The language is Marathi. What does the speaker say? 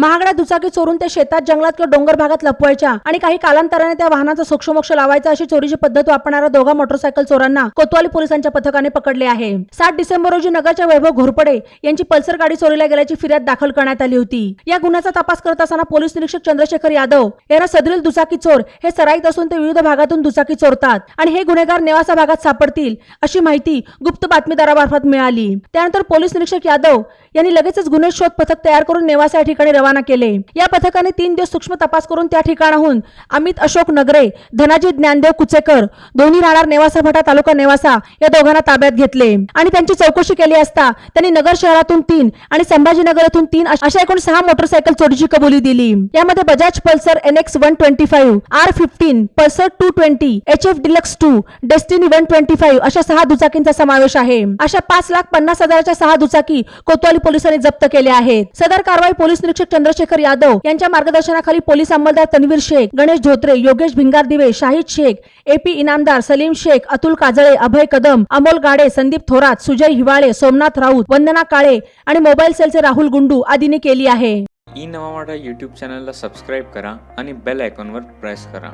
महागड्या दुचाकी चोरून ते शेतात जंगलात किंवा डोंगर भागात लपवायच्या आणि काही कालांतराने त्या वाहनाचा सोक्षमोक्ष लावायचा अशी चोरीची पद्धत वापरणाऱ्या दोघा मोटरसायकल चोरांना कोतवाली पोलिसांच्या पथकाने पकडले आहे. सात डिसेंबर रोजी नगरच्या वैभव घोरपडे यांची पल्सर गाडी चोरीला गेल्याची फिर्याद दाखल करण्यात आली होती. या गुन्ह्याचा तपास करत असताना पोलीस निरीक्षक चंद्रशेखर यादव यांना सदरील दुचाकी चोर हे सराईत असून ते विविध भागातून दुचाकी चोरतात आणि हे गुन्हेगार नेवासा भागात सापडतील अशी माहिती गुप्त बातमीदारामार्फत मिळाली. त्यानंतर पोलीस निरीक्षक यादव यांनी लगेचच गुन्हे शोध पथक तयार करून नेवासा या ठिकाणी रवाना केले. या पथकाने तीन दिवस सूक्ष्म तपास करून त्या ठिकाणाहून अमित अशोक नगरे धनाजी ज्ञानदेव कुचेकर दोन्ही राहणार नेवासा भटा तालुका नेवासा या दोघांना ताब्यात घेतले. आणि त्यांची चौकशी केली असता त्यांनी नगर शहरातून तीन आणि संभाजीनगर येथून तीन अशा एकूण सहा मोटरसायकल चोरीची कबुली दिली. यामध्ये Bajaj Pulsar N X one twenty five R fifteen Pulsar two twenty H F deluxe two Destiny one twenty five अशा सहा दुचाकींचा समावेश आहे. अशा पाच लाख पन्नास हजाराच्या सहा दुचाकी कोतवाली पोलिसांनी जप्त केल्या आहेत. सदर कारवाई पोलीस निरीक्षक चंद्रशेखर यादव यांच्या मार्गदर्शनाखाली पोलीस अंमलदार तन्वीर शेख गणेश धोत्रे योगेश भिंगार दिवे शाहिद शेख एपी इनामदार सलीम शेख अतुल काजळे अभय कदम अमोल गाडे संदीप थोरात सुजय हिवाळे सोमनाथ राऊत वंदना काळे आणि मोबाईल सेलचे राहुल गुंडू आदींनी केली आहे. ई नवा मराठा चॅनलला सबस्क्राईब करा आणि बेल आयकॉनवर प्रेस करा.